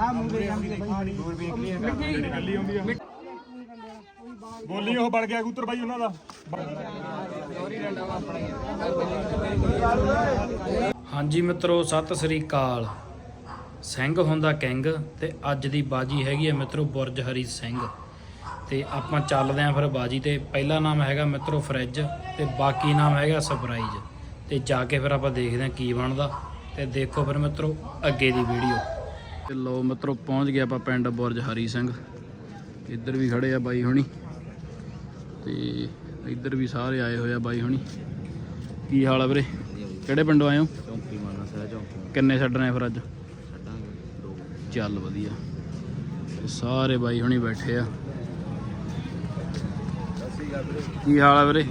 ਆ ਮੂਰੇ ਜਾਂਦੀ ਬਾਈ ਹੋਰ ਵੇਖ ਲਈ ਜਿਹੜੀ ਗੱਲੀ ਆਉਂਦੀ ਆ ਬੋਲੀ ਉਹ ਬਣ ਗਿਆ ਕਬੂਤਰ ਬਾਈ ਉਹਨਾਂ ਦਾ। ਹਾਂਜੀ ਮਿੱਤਰੋ, ਸਤਿ ਸ੍ਰੀ ਅਕਾਲ। ਸਿੰਘ ਹੁੰਦਾ ਕਿੰਗ ਤੇ ਅੱਜ ਦੀ ਬਾਜੀ ਹੈਗੀ ਹੈ ਮਿੱਤਰੋ ਬੁਰਜ ਹਰੀ ਸਿੰਘ। ਤੇ ਆਪਾਂ ਚੱਲਦੇ ਆਂ ਫਿਰ ਬਾਜੀ ਤੇ। ਪਹਿਲਾ ਨਾਮ ਹੈਗਾ ਮਿੱਤਰੋ ਫਰਿੱਜ ਤੇ ਬਾਕੀ ਨਾਮ ਹੈਗਾ ਸਰਪ੍ਰਾਈਜ਼ ਤੇ ਜਾ ਕੇ ਫਿਰ ਆਪਾਂ ਦੇਖਦੇ ਆਂ ਕੀ ਬਣਦਾ। ਤੇ ਦੇਖੋ ਫਿਰ ਮਿੱਤਰੋ ਅੱਗੇ ਦੀ ਵੀਡੀਓ ਤੇ ਲੋ ਮਿੱਤਰੋ ਪਹੁੰਚ ਗਏ ਆਪਾਂ ਪਿੰਡ ਬੁਰਜ ਹਰੀ ਸਿੰਘ। ਇੱਧਰ ਵੀ ਖੜੇ ਆ ਬਾਈ ਹੁਣੀ। ਤੇ ਇੱਧਰ ਵੀ ਸਾਰੇ ਆਏ ਹੋਏ ਆ ਬਾਈ ਹੁਣੀ। ਕੀ ਹਾਲ ਆ ਵੀਰੇ? ਕਿਹੜੇ ਪਿੰਡੋਂ ਆਏ ਹੋ? ਚੌਂਕੀ ਮਾਰਨਾ ਸਹਿ ਚੌਂਕੀ ਕਿੰਨੇ ਛੱਡਣੇ ਫਿਰ ਅੱਜ? ਚੱਲ ਵਧੀਆ। ਸਾਰੇ ਬਾਈ ਹੁਣੀ ਬੈਠੇ ਆ। ਕੀ ਹਾਲ ਆ ਵੀਰੇ?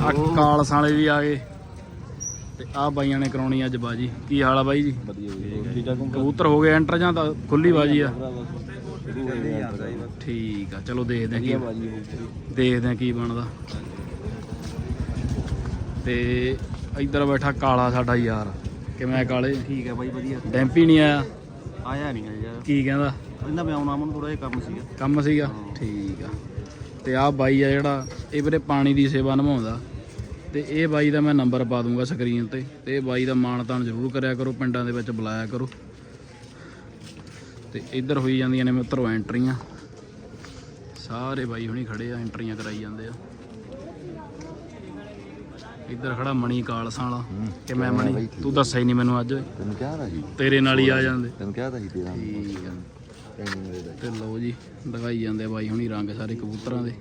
ਆ ਕਾਲਸ ਵਾਲੇ ਵੀ ਆ ਗਏ। ਤੇ ਆ ਬਾਈਆਂ ਨੇ ਕਰਾਉਣੀ ਅੱਜ ਬਾਜੀ। ਕੀ ਹਾਲ ਆ ਬਾਈ ਜੀ? ਵਧੀਆ ਠੀਕ ਆ ਕਬੂਤਰ ਹੋ ਗਏ ਐਂਟਰ ਜਾਂ ਤਾਂ ਖੁੱਲੀ ਬਾਜੀ ਆ? ਠੀਕ ਆ ਚਲੋ ਦੇਖਦੇ ਆ ਕੀ ਦੇਖਦੇ ਆ ਕੀ ਬਣਦਾ। ਤੇ ਇੱਧਰ ਬੈਠਾ ਕਾਲਾ ਸਾਡਾ ਯਾਰ। ਕਿਵੇਂ ਆ ਕਾਲੇ? ਠੀਕ ਹੈ ਬਾਈ ਵਧੀਆ। ਡੈਂਪੀ ਨਹੀਂ ਆਇਆ? ਆਇਆ ਨਹੀਂ ਯਾਰ। ਕੀ ਕਹਿੰਦਾ? ਕਹਿੰਦਾ ਮੈਂ ਆਉਣਾ ਮਨ ਥੋੜਾ ਜਿਹਾ ਕੰਮ ਸੀਗਾ। ਕੰਮ ਸੀਗਾ? ਠੀਕ ਆ। ਤੇ ਆਹ ਬਾਈ ਆ ਜਿਹੜਾ ਇਹ ਵੀਰੇ ਪਾਣੀ ਦੀ ਸੇਵਾ ਨਿਭਾਉਂਦਾ। ਤੇ ਇਹ ਬਾਈ ਦਾ ਮੈਂ ਨੰਬਰ ਪਾ ਦੂੰਗਾ ਸਕਰੀਨ ਤੇ ਤੇ ਇਹ ਬਾਈ ਦਾ ਮਾਣ ਤਾਣ ਜ਼ਰੂਰ ਕਰਿਆ ਕਰੋ ਪਿੰਡਾਂ ਦੇ ਵਿੱਚ ਬੁਲਾਇਆ ਕਰੋ। ਤੇ ਇੱਧਰ ਹੋਈ ਜਾਂਦੀਆਂ ਨੇ ਮਿੱਤਰੋ ਐਂਟਰੀਆਂ। ਸਾਰੇ ਬਾਈ ਹੁਣੀ ਖੜੇ ਆ ਐਂਟਰੀਆਂ ਕਰਾਈ ਜਾਂਦੇ ਆ। ਇੱਧਰ ਖੜਾ ਮਣੀ ਕਾਲਸਾਂ ਵਾਲਾ ਕਿ ਮੈਂ ਮਣੀ ਤੂੰ ਦੱਸਿਆ ਹੀ ਨਹੀਂ ਮੈਨੂੰ ਅੱਜ। ਤੈਨੂੰ ਕਿਹਾ ਤਾਂ ਸੀ। ਤੇਰੇ ਨਾਲ ਹੀ ਆ ਜਾਂਦੇ। ਤੈਨੂੰ ਕਿਹਾ ਤਾਂ ਸੀ ਤੇਰਾ ਠੀਕ ਆ। ਤੇ ਲਓ ਜੀ ਦਿਖਾਈ ਜਾਂਦੇ ਆ ਬਾਈ ਹੁਣੀ ਰੰਗ ਸਾਰੇ ਕਬੂਤਰਾਂ ਦੇ।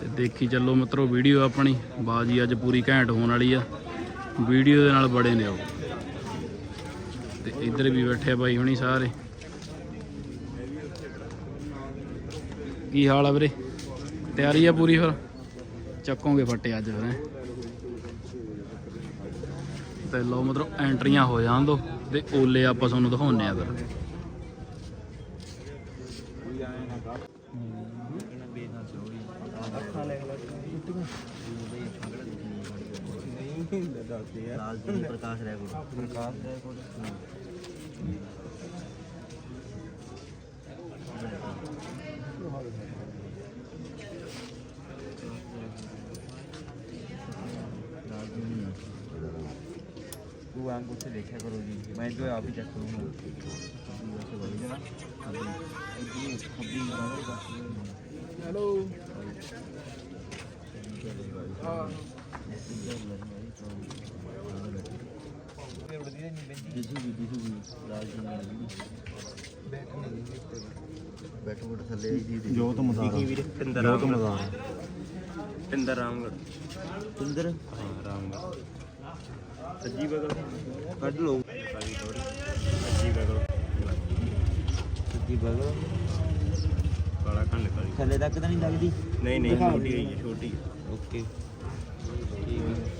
ਤੇ ਦੇਖੀ ਚੱਲੋ ਮਿੱਤਰੋ, ਵੀਡੀਓ ਆਪਣੀ। ਬਾਜੀ ਅੱਜ ਪੂਰੀ ਘੈਂਟ ਹੋਣ ਵਾਲੀ ਆ। ਵੀਡੀਓ ਦੇ ਨਾਲ ਬੜੇ ਨੇ ਉਹ। ਤੇ ਇੱਧਰ ਵੀ ਬੈਠੇ ਆ ਬਾਈ ਹੁਣੀ ਸਾਰੇ। ਕੀ ਹਾਲ ਆ ਵੀਰੇ? ਤਿਆਰੀ ਆ ਪੂਰੀ ਫਿਰ? ਚੱਕੋਗੇ ਫੱਟੇ ਅੱਜ ਫਿਰ ਤੇ ਲਓ ਮਤਲਬ ਐਂਟਰੀਆਂ ਹੋ ਜਾਣ ਦੋ। ਤੇ ਓਲੇ ਆਪਾਂ ਤੁਹਾਨੂੰ ਦਿਖਾਉਣੇ ਆ ਫਿਰ। ਲਾਲ ਜੀ ਪ੍ਰਕਾਸ਼ ਰਹਿ ਕੋਲ ਪ੍ਰਕਾਸ਼ ਰਹਿ ਕੋਲ ਤੂੰ ਆਂ ਕੁਛ ਦੇਖਿਆ ਕਰੋ ਜੀ ਮੈਂ ਜੋ ਆਪ ਹੀ ਬੈਠੋ ਥੱਲੇ ਆਈ ਦੀ ਜੋਤ ਮਦਾਰਾ। ਵੀਰੇ ਪਿੰਦਰ ਜੋਤ ਮਦਾਰਾ। ਪਿੰਦਰ ਰਾਮਗੜ ਪਿੰਦਰ ਹਾਂ ਰਾਮਗੜ ਸੱਜੀ ਬਗਲ। ਕੱਢ ਲਓ। ਸੱਜੀ ਬਗਲ। ਸੱਜੀ ਬਗਲ। ਕਾਲਾ ਖੰਡ ਕਾਲੀ। ਥੱਲੇ ਤੱਕ ਤਾਂ ਨਹੀਂ ਲੱਗਦੀ? ਨਹੀਂ ਨਹੀਂ ਛੋਟੀ ਹੈ ਛੋਟੀ। ਓਕੇ। ਠੀਕ ਹੈ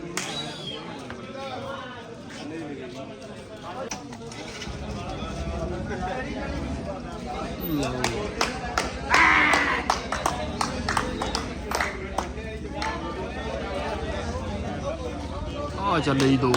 ਆ ਚੱਲੇ ਦੋ।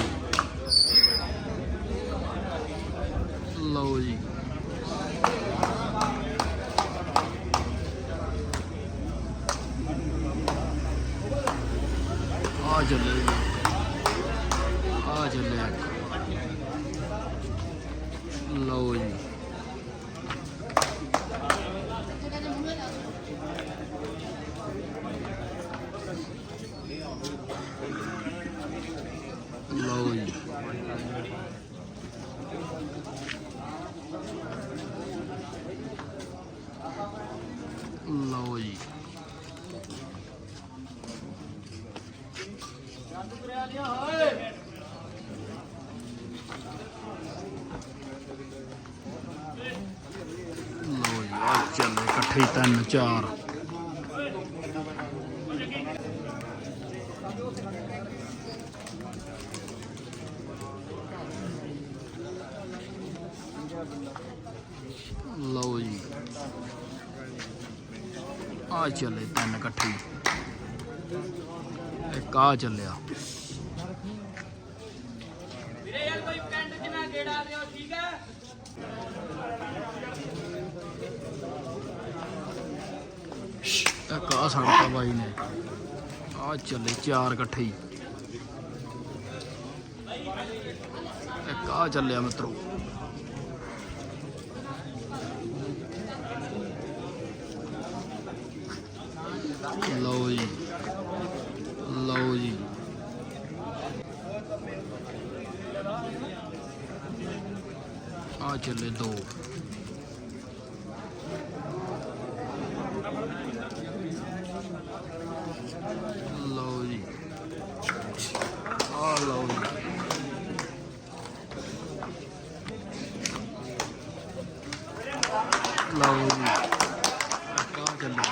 4 ਲਓ ਜੀ। ਆ ਚੱਲੇ ਤਿੰਨ ਇਕੱਠੇ। ਇੱਕ ਆ ਚੱਲਿਆ। ਇੱਕ ਆ ਸੜਤਾ ਬਾਈ ਨੇ। ਆ ਚੱਲੇ ਚਾਰ ਇਕੱਠੇ ਹੀ। ਇੱਕ ਆ ਚੱਲਿਆ ਮਿੱਤਰੋ। ਲਓ ਜੀ ਲਓ ਜੀ। ਆ ਚੱਲੇ ਦੋ ਲਓ ਜੀ ਆ ਲਓ ਜੀ ਲਓ ਜੀ ਕਾ ਚੱਲੇ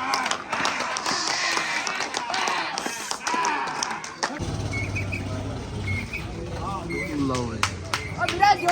ਲਓ ਜੀ ਓ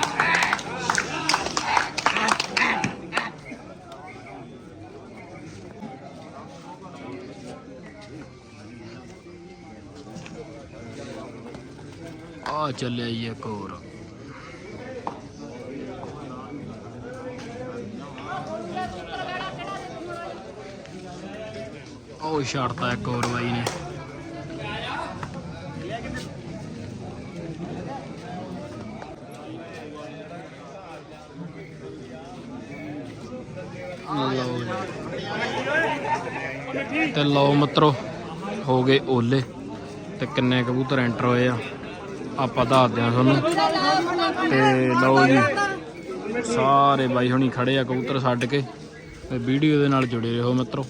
ਆ ਚੱਲਿਆ ਜੀ ਇੱਕ ਹੋਰ। ਉਹ ਛੱਡਤਾ ਇੱਕ ਹੋਰ ਬਾਈ ਨੇ। ਲਓ ਜੀ। ਤੇ ਲਓ ਮਿੱਤਰੋ, ਹੋ ਗਏ ਓਲੇ। ਤੇ ਕਿੰਨੇ ਕਬੂਤਰ ਐਂਟਰ ਹੋਏ ਆ। ਆਪਾਂ ਦੱਸਦੇ ਆ ਤੁਹਾਨੂੰ। ਤੇ ਲਓ ਜੀ, ਸਾਰੇ ਬਾਈ ਹੁਣੀ ਖੜੇ ਆ ਕਬੂਤਰ ਛੱਡ ਕੇ। ਤੇ ਵੀਡੀਓ ਦੇ ਨਾਲ ਜੁੜੇ ਰਹੋ ਮਿੱਤਰੋ।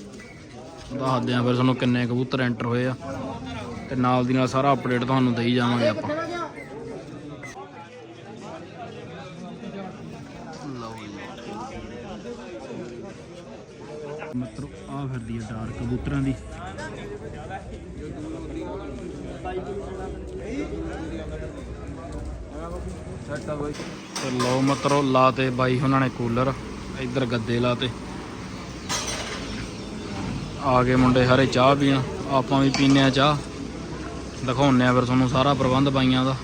ਦੱਸਦੇ ਆ ਫਿਰ ਤੁਹਾਨੂੰ ਕਿੰਨੇ ਕਬੂਤਰ ਐਂਟਰ ਹੋਏ ਆ। ਤੇ ਨਾਲ ਦੀ ਨਾਲ ਸਾਰਾ ਅਪਡੇਟ ਤੁਹਾਨੂੰ ਦੇਈ ਜਾਵਾਂਗੇ ਆਪਾਂ। ਲਓ ਜੀ। ਮਿੱਤਰੋ ਆ ਫਿਰਦੀ ਆ ਡਾਰਕ ਕਬੂਤਰਾਂ ਦੀ। ਤੇ ਲਓ ਮਤਰੋ, ਲਾਤੇ ਬਾਈ ਉਹਨਾਂ ਨੇ ਕੂਲਰ, ਇੱਧਰ ਗੱਦੇ ਲਾਤੇ। ਆ ਗਏ ਮੁੰਡੇ ਸਾਰੇ ਚਾਹ ਪੀਣ, ਆਪਾਂ ਵੀ ਪੀਨੇ ਆ ਚਾਹ। ਦਿਖਾਉਨੇ ਆ ਫਿਰ ਤੁਹਾਨੂੰ ਸਾਰਾ ਪ੍ਰਬੰਧ ਬਾਈਆਂ ਦਾ।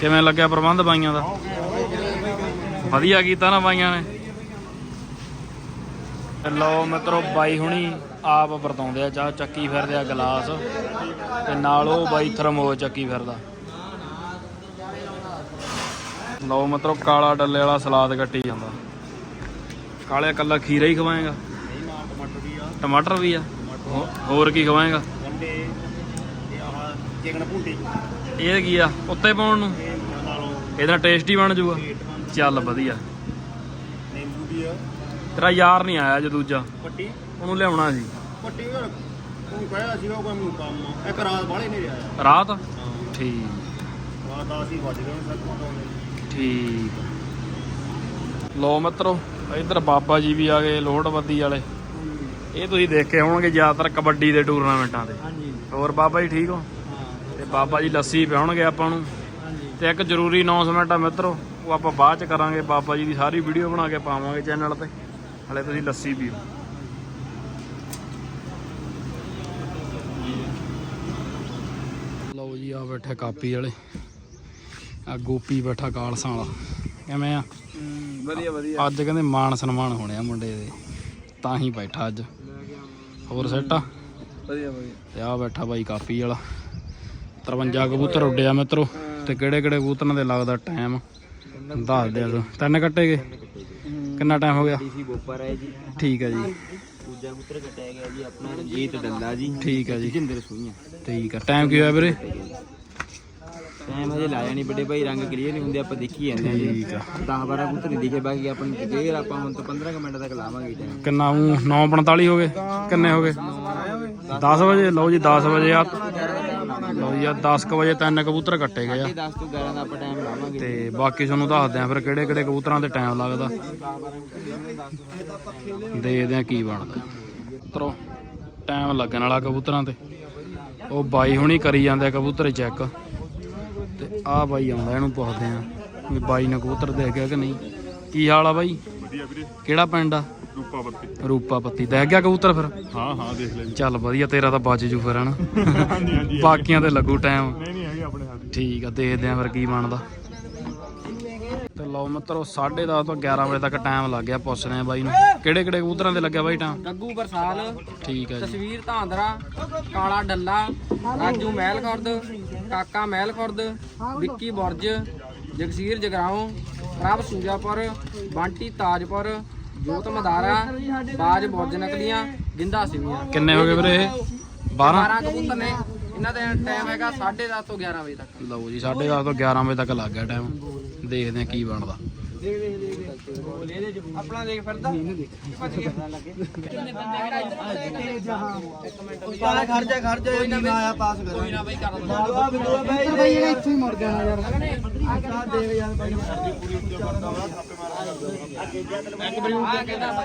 ਕਿਵੇਂ ਲੱਗਿਆ ਪ੍ਰਬੰਧ ਬਾਈਆਂ ਦਾ? ਵਧੀਆ ਕੀਤਾ ਨਾ ਬਾਈਆਂ ਨੇ। ਤੇ ਲਓ ਮਿੱਤਰੋ, ਬਾਈ ਹੁਣੀ ਆਪ ਵਰਤਾਉਂਦੇ ਆ ਚਾਹ, ਚੱਕੀ ਫਿਰਦੇ ਆ ਗਲਾਸ। ਤੇ ਨਾਲ ਉਹ ਬਾਈ ਥਰਮੋ ਚੱਕੀ ਫਿਰਦਾ। ਲਓ ਮਿੱਤਰੋ ਕਾਲਾ ਡੱਲੇ ਵਾਲਾ ਸਲਾਦ ਕੱਟੀ ਜਾਂਦਾ। ਕਾਲੇ ਕੱਲਾ ਖੀਰਾ ਹੀ ਖਵਾਏਗਾ। ਟਮਾਟਰ ਵੀ ਆ। ਹੋਰ ਕੀ ਖਵਾਏਗਾ? ਇਹ ਕੀ ਆ? ਉੱਤੇ ਪਾਉਣ ਨੂੰ? ਇਹਦਾ ਟੇਸਟੀ ਬਣ ਜਾਊਗਾ ਚੱਲ ਵਧੀਆ। ਨਿੰਬੂ ਦੀ ਆ। ਤੇਰਾ ਯਾਰ ਨਹੀਂ ਆਇਆ ਜੇ ਦੂਜਾ। ਪੱਟੀ? ਉਹਨੂੰ ਲਿਆਉਣਾ ਸੀ। ਪੱਟੀ ਉਹ ਕਹਿਆ ਸੀਗਾ ਉਹ ਕੋਈ ਮੈਨੂੰ ਕੰਮ। ਇੱਕ ਰਾਤ ਬਾਲੇ ਨਹੀਂ ਰਿਹਾ ਰਾਤ? ਠੀਕ। ਰਾਤ 10 ਹੀ ਵੱਜ ਗਏ ਸਰ ਠੀਕ ਲੋ ਮਿੱਤਰੋ ਇੱਧਰ ਬਾਬਾ ਜੀ ਵੀ ਆ ਗਏ ਲੋਹੜਵੱਦੀ ਵਾਲੇ। ਇਹ ਤੁਸੀਂ ਦੇਖੇ ਹੋਣਗੇ ਜ਼ਿਆਦਾਤਰ ਕਬੱਡੀ ਦੇ ਟੂਰਨਾਮੈਂਟਾਂ ਤੇ ਹਾਂਜੀ। ਹੋਰ ਬਾਬਾ ਜੀ ਠੀਕ ਹੋ? ਤੇ ਬਾਬਾ ਜੀ ਲੱਸੀ ਪਿਆਉਣਗੇ ਆਪਾਂ ਨੂੰ। ਤੇ ਇੱਕ ਜ਼ਰੂਰੀ ਅਨਾਉਂਸਮੈਂਟ ਆ ਮਿੱਤਰੋ ਉਹ ਆਪਾਂ ਬਾਅਦ ਚ ਕਰਾਂਗੇ। ਬਾਬਾ ਜੀ ਦੀ ਸਾਰੀ ਵੀਡੀਓ ਬਣਾ ਕੇ ਪਾਵਾਂਗੇ ਚੈਨਲ ਤੇ। ਹਲੇ ਤੁਸੀਂ ਲੱਸੀ ਪੀਓ। ਲਓ ਜੀ ਆ ਬੈਠੇ ਕਾਪੀ ਵਾਲੇ। ਆ ਗੋਪੀ ਬੈਠਾ ਕਾਲਸਾਂ ਵਾਲਾ। ਕਿਵੇਂ ਆ? ਵਧੀਆ ਵਧੀਆ। ਅੱਜ ਕਹਿੰਦੇ ਮਾਣ ਸਨਮਾਨ ਹੋਣੇ ਆ ਮੁੰਡੇ ਦੇ। ਤਾਂ ਹੀ ਬੈਠਾ ਅੱਜ। ਹੋਰ ਸੈੱਟ ਆ? ਵਧੀਆ ਵਧੀਆ। ਤੇ ਆ ਬੈਠਾ ਬਾਈ ਕਾਪੀ ਵਾਲਾ। 53 ਕਬੂਤਰ ਉੱਡਿਆ ਮਿੱਤਰੋ। ਤੇ ਕਿਹੜੇ ਕਿਹੜੇ ਕਬੂਤਰਾਂ ਦੇ ਲੱਗਦਾ ਟਾਈਮ? ਦੱਸ ਦਿਆ ਤੂੰ। ਤਿੰਨ ਕੱਟੇ ਗਏ? ਕਿੰਨਾ ਟਾਈਮ ਹੋ ਗਿਆ? ਡੀਸੀ ਬੋਪਰ ਹੈ ਜੀ। ਠੀਕ ਹੈ ਜੀ। ਦੂਜਾ ਪੁੱਤਰ ਕੱਟਿਆ ਗਿਆ ਜੀ ਆਪਣਾ ਰਣਜੀਤ ਡੱਲਾ ਜੀ। ਠੀਕ ਹੈ ਜੀ। ਜਿੰਦਰ ਸੂਈਆਂ। ਠੀਕ ਹੈ ਟਾਈਮ ਕੀ ਹੋਇਆ ਵੀਰੇ? ਟਾਈਮ ਹਜੇ ਲਾਇਆ ਨਹੀਂ ਵੱਡੇ ਭਾਈ ਰੰਗ ਕਲੀਅਰ ਨਹੀਂ ਹੁੰਦੇ ਆਪਾਂ ਦੇਖੀ ਜਾਂਦੇ ਆ ਜੀ। ਠੀਕ ਆ। 10 12 ਪੁੱਤਰ ਨਹੀਂ ਦਿਖੇ ਬਾਕੀ ਆਪਾਂ ਨੂੰ ਕਲੀਅਰ ਆਪਾਂ ਹੁਣ ਤੋਂ 15 ਕੁ ਮਿੰਟ ਤੱਕ ਲਾਵਾਂਗੇ ਟਾਈਮ ਕਿੰਨਾ ਉਹ 9:45 ਹੋ ਗਏ? ਕਿੰਨੇ ਹੋ ਗਏ? 10 ਵਜੇ ਲਓ ਜੀ 10 ਵਜੇ ਆ। ਲਓ ਜੀ ਆ 10 ਕੁ ਵਜੇ ਤਿੰਨ ਕਬੂਤਰ ਕੱਟੇ ਗਏ ਆ। 10 ਤੋਂ 11 ਦਾ ਆਪਾਂ ਟਾਈਮ ਲਾਵਾਂਗੇ। ਤੇ ਬਾਕੀ ਤੁਹਾਨੂੰ ਦੱਸਦੇ ਆ ਫਿਰ ਕਿਹੜੇ ਕਿਹੜੇ ਕਬੂਤਰਾਂ ਤੇ ਟਾਈਮ ਲੱਗਦਾ। ਦੇਖਦੇ ਆ ਕੀ ਬਣਦਾ। ਤਰੋ ਟਾਈਮ ਲੱਗਣ ਵਾਲਾ ਕਬੂਤਰਾਂ ਤੇ। ਉਹ ਬਾਈ ਹੁਣੀ ਕਰੀ ਜਾਂਦੇ ਕਬੂਤਰ ਚੈੱਕ ਤੇ ਆ ਬਾਈ ਆਉਂਦਾ ਇਹਨੂੰ ਪੁੱਛਦੇ ਆ ਵੀ ਬਾਈ ਨੇ ਕਬੂਤਰ ਦੇਖ ਗਿਆ ਕਿ ਨਹੀਂ। ਕੀ ਹਾਲ ਆ ਬਾਈ? ਵਧੀਆ ਵੀਰੇ। ਕਿਹੜਾ ਪਿੰਡ ਆ? ਰੂਪਾ ਰੂਪਾ ਪੱਤੀ ਦੇਖ ਗਿਆ ਕਬੂਤਰ ਫਿਰ? ਹਾਂ ਹਾਂ ਦੇਖ ਲੈ ਚੱਲ ਵਧੀਆ ਤੇਰਾ ਤਾਂ ਬਚ ਜੂ ਫਿਰ ਹਨਾ? ਹਾਂਜੀ ਹਾਂਜੀ ਬਾਕੀਆਂ ਤੇ ਲੱਗੂ ਟਾਈਮ ਨਹੀਂ ਨਹੀਂ ਹੈਗੇ ਆਪਣੇ ਹੱਥ। ਠੀਕ ਆ ਦੇਖਦੇ ਆਂ ਫਿਰ ਕੀ ਬਣਦਾ। ਤੇ ਲਓ ਮਿੱਤਰੋ 10:30 ਤੋਂ 11 ਵਜੇ ਤੱਕ ਟਾਈਮ ਲੱਗ ਗਿਆ ਪੁੱਛਦੇ ਆ ਬਾਈ ਨੂੰ। ਕਿਹੜੇ ਕਿਹੜੇ ਕਬੂਤਰਾਂ ਤੇ ਲੱਗਿਆ ਬਾਈ ਟਾਈਮ ਗੱਗੂ ਬਰਸਾਲ ਠੀਕ ਹੈ ਜੀ। ਤਸਵੀਰ ਧਾਂਦਰਾ ਕਾਲਾ ਡੱਲਾ ਰਾਜੂ ਮਹਿਲ ਖੁਰਦ ਕਾਕਾ ਮਹਿਲ ਖੁਰਦ ਵਿੱਕੀ ਬੁਰਜ ਜਗਸੀਰ ਜਗਰਾਉਂ ਪ੍ਰਭ ਸੂਜਾਪੁਰ ਬੰਟੀ ਤਾਜਪੁਰ ਜੋਤ ਮਦਾਰਾ ਬਾਜ ਬੁਰਜ ਨਕਲੀਆਂ ਗਿੰਦਾ ਸਿਵੀਆਂ। ਕਿੰਨੇ ਹੋ ਗਏ ਵੀਰੇ ਇਹ? 12 12 ਕਬੂਤਰ ਨੇ। ਇਹਨਾਂ ਦਾ ਟਾਈਮ ਹੈਗਾ 10:30 ਤੋਂ 11 ਵਜੇ ਤੱਕ। ਲਓ ਜੀ 10:30 ਤੋਂ 11 ਵਜੇ ਤੱਕ ਲੱਗ ਗਿਆ ਟਾਈਮ ਦੇਖਦੇ ਆ ਕੀ ਬਣਦਾ। ਆਪਣਾ ਦੇਖ ਫਿਰਦਾ। ਕਾਲਾ ਖਰਚਾ ਖਰਚਾ ਇਹ ਨਹੀਂ ਆਇਆ ਪਾਸ ਕਰ ਕੋਈ ਨਾ ਬਈ ਕਰ ਦੋ ਬਈ। ਇਹ ਇੱਥੇ ਹੀ ਮੁੜ ਗਿਆ ਯਾਰ। ਆ ਕਹਿੰਦਾ ਬਾਈ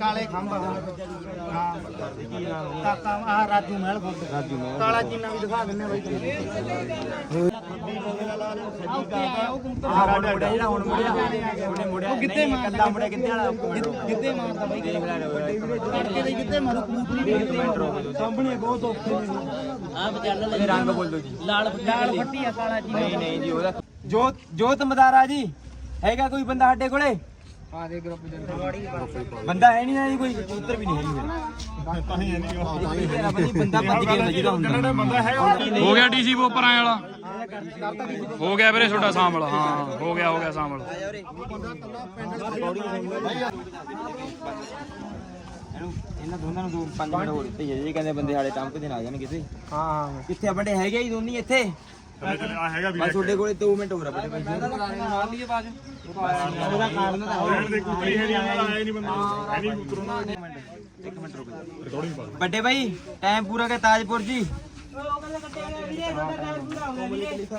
ਕਾਲੇ ਖੰਭ ਹਾਂ ਕਾਕਾ ਆ ਰਾਜੂ ਮਹਿਲ ਖੁਰਦ ਰਾਜੂ ਮੈਂ ਕਾਲਾ ਚੀਨਾ ਵੀ ਦਿਖਾ ਦਿੰਨੇ ਬਾਈ ਜਿਹੜਾ ਹੁਣ ਮੁੜਿਆ। ਉਹਨੇ ਮੁੜਿਆ। ਕਿੱਥੇ ਨਹੀਂ ਕੱਲਾ ਮੁੜਿਆ ਕਿੱਥੇ ਵਾਲਾ? ਕਿੱਥੇ ਮਾਰਦਾ ਬਾਈ? ਤੜਕੇ ਦੇ ਕਿੱਥੇ ਮਾਰੂ? ਕਬੂਤਰੀ ਸਾਹਮਣੇ ਬਹੁਤ ਔਖੇ ਨੇ। ਇਹ ਰੰਗ ਬੋਲ ਦੋ ਜੀ। ਲਾਲ ਲਾਲ ਫੱਟੀ ਆ ਕਾਲਾ ਚੀਨਾ ਨਹੀਂ ਨਹੀਂ ਜੀ ਉਹਦਾ ਜੋਤ ਜੋਤ ਮਦਾਰਾ ਜੀ ਹੈਗਾ ਕੋਈ ਬੰਦਾ ਸਾਡੇ ਕੋਲੇ? ਆ ਦੇ ਗਰੁੱਪ ਦੇ ਬੰਦਾ ਹੈ ਨਹੀਂ ਨਾ ਜੀ ਕੋਈ ਕਬੂਤਰ ਵੀ ਨਹੀਂ ਹੀ ਬੰਦੀ ਭੱਜ ਹੁੰਦਾ। ਬੰਦਾ ਹੋ ਗਿਆ ਡੀਸੀ ਬੋਪਰ ਆਏ ਵਾਲਾ। ਹੋ ਗਿਆ ਵੀਰੇ ਤੁਹਾਡਾ ਸਾਂਭਲ ਹਾਂ ਹੋ ਗਿਆ ਹੋ ਗਿਆ ਸਾਂਭਲ ਇਹਨੂੰ ਇਹਨਾਂ ਦੋਨਾਂ ਨੂੰ ਦੋ ਪੰਜ ਮਿੰਟ ਹੋਰ ਦਿੱਤੇ ਜੀ ਕਹਿੰਦੇ ਬੰਦੇ ਸਾਡੇ ਟੰਪ ਦੇ ਆ ਜਾਣ ਕਿਤੇ ਹਾਂ। ਕਿੱਥੇ ਆ ਬੰਦੇ ਹੈਗੇ ਹੀ ਦੋਨੀ ਇੱਥੇ। ਆ ਹੈਗਾ ਵੀ ਬਸ ਤੁਹਾਡੇ ਕੋਲੇ 2 ਮਿੰਟ ਹੋਰ ਆ ਬੜੇ ਭਾਈ ਮਾਰ ਲਈਏ ਬਾਜ ਉਹਦਾ ਕਾਰਨ ਤਾਂ ਲੈਣ ਦੇ ਕੁੱਤਰੀ ਹੈ ਨਹੀਂ ਆਇਆ ਨਹੀਂ ਬੰਦਾ। ਹੈ ਨਹੀਂ ਉਤਰੋਂ ਇੱਕ ਮਿੰਟ ਰੁਕ ਜਾ। ਰਿਕਾਰਡਿੰਗ ਪਾ ਵੱਡੇ ਭਾਈ ਟਾਈਮ ਪੂਰਾ ਕਰ ਤਾਜਪੁਰ ਜੀ।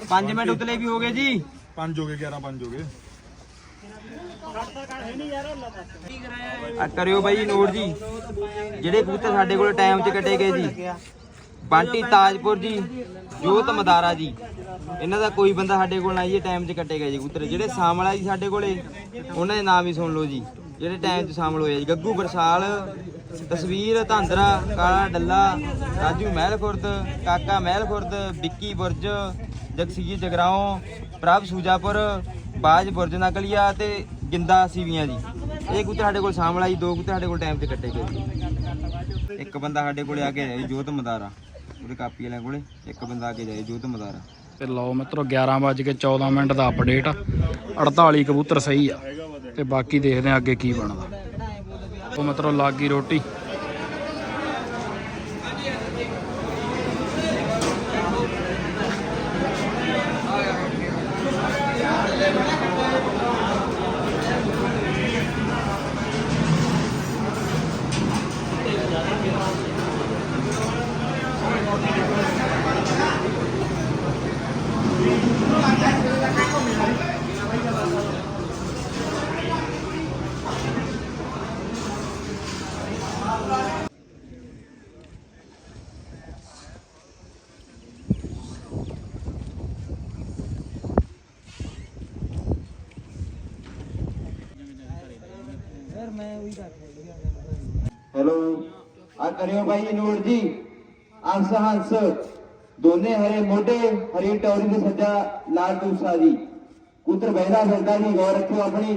5 ਮਿੰਟ ਉਤਲੇ ਵੀ ਹੋ ਗਏ ਜੀ। 5 ਹੋ ਗਏ 11 5 ਹੋ ਗਏ। ਆ ਕਰਿਓ ਬਾਈ ਨੋਟ ਜੀ। ਜਿਹੜੇ ਕਬੂਤਰ ਸਾਡੇ ਕੋਲ ਟਾਈਮ 'ਚ ਕੱਟੇ ਗਏ ਜੀ। ਬੰਟੀ ਤਾਜਪੁਰ ਜੀ, ਜੋਤ ਮਦਾਰਾ ਜੀ। ਇਹਨਾਂ ਦਾ ਕੋਈ ਬੰਦਾ ਸਾਡੇ ਕੋਲ ਨਾ ਜੀ ਟਾਈਮ 'ਚ ਕੱਟੇ ਗਏ ਜੀ ਕਬੂਤਰ। ਜਿਹੜੇ ਸਾਮਲਾ ਜੀ ਸਾਡੇ ਕੋਲੇ, ਉਹਨਾਂ ਦੇ ਨਾਮ ਹੀ ਸੁਣ ਲਓ ਜੀ। ਜਿਹੜੇ ਟਾਈਮ 'ਚ ਸ਼ਾਮਲ ਹੋਏ ਜੀ। ਗੱਗੂ ਬਰਸਾਲ, ਤਸਵੀਰ ਧਾਂਦਰਾ, ਕਾਲਾ ਡੱਲਾ, ਰਾਜੂ ਮਹਿਲ ਖੁਰਦ ਕਾਕਾ ਮਹਿਲ ਖੁਰਦ ਵਿੱਕੀ ਬੁਰਜ, ਜਗਸੀਰ ਜਗਰਾਉਂ, ਪ੍ਰਭ ਸੂਜਾਪੁਰ, ਬਾਜ ਬੁਰਜ ਨਕਲੀਆ ਤੇ ਗਿੰਦਾ ਸੀਵੀਆਂ ਜੀ। ਇਹ ਕੁੱਤੇ ਸਾਡੇ ਕੋਲ ਸ਼ਾਮਲ ਆ ਜੀ, ਦੋ ਕੁੱਤੇ ਸਾਡੇ ਕੋਲ ਟਾਈਮ ਤੇ ਕੱਟੇ ਗਏ ਜੀ। ਇੱਕ ਬੰਦਾ ਸਾਡੇ ਕੋਲੇ ਆ ਕੇ ਜੀ, ਜੋਤ ਮਦਾਰਾ। ਉਹਦੇ ਕਾਪੀ ਵਾਲਿਆਂ ਕੋਲੇ, ਇੱਕ ਬੰਦਾ ਆ ਕੇ ਜਾਈ ਜੋਤ ਮਦਾਰਾ। ਤੇ ਲਓ ਮਿੱਤਰੋ 11:14 ਮਿੰਟ ਦਾ ਅਪਡੇਟ 48 ਕਬੂਤਰ ਸਹੀ ਆ। ਤੇ ਬਾਕੀ ਦੇਖਦੇ ਆ ਅੱਗੇ ਕੀ ਬਣਦਾ। ਉਹ ਮਿੱਤਰੋ, ਲੱਗ ਰੋਟੀ। ਹੈਲੋ ਆ ਕਰਿਓ ਭਾਈ ਨੋਟ ਜੀ। ਅੰਸ ਹੰਸ। ਦੋਨੇ ਹਰੇ ਮੋਢੇ ਹਰੀ ਟੌਰੀ ਦੇ ਸੱਜਾ ਲਾਲ ਟੂਸਾ ਜੀ। ਕੁੱਤਰ ਬਹਿਦਾ ਫਿਰਦਾ ਜੀ ਗੌਰ ਰੱਖਿਓ ਆਪਣੀ।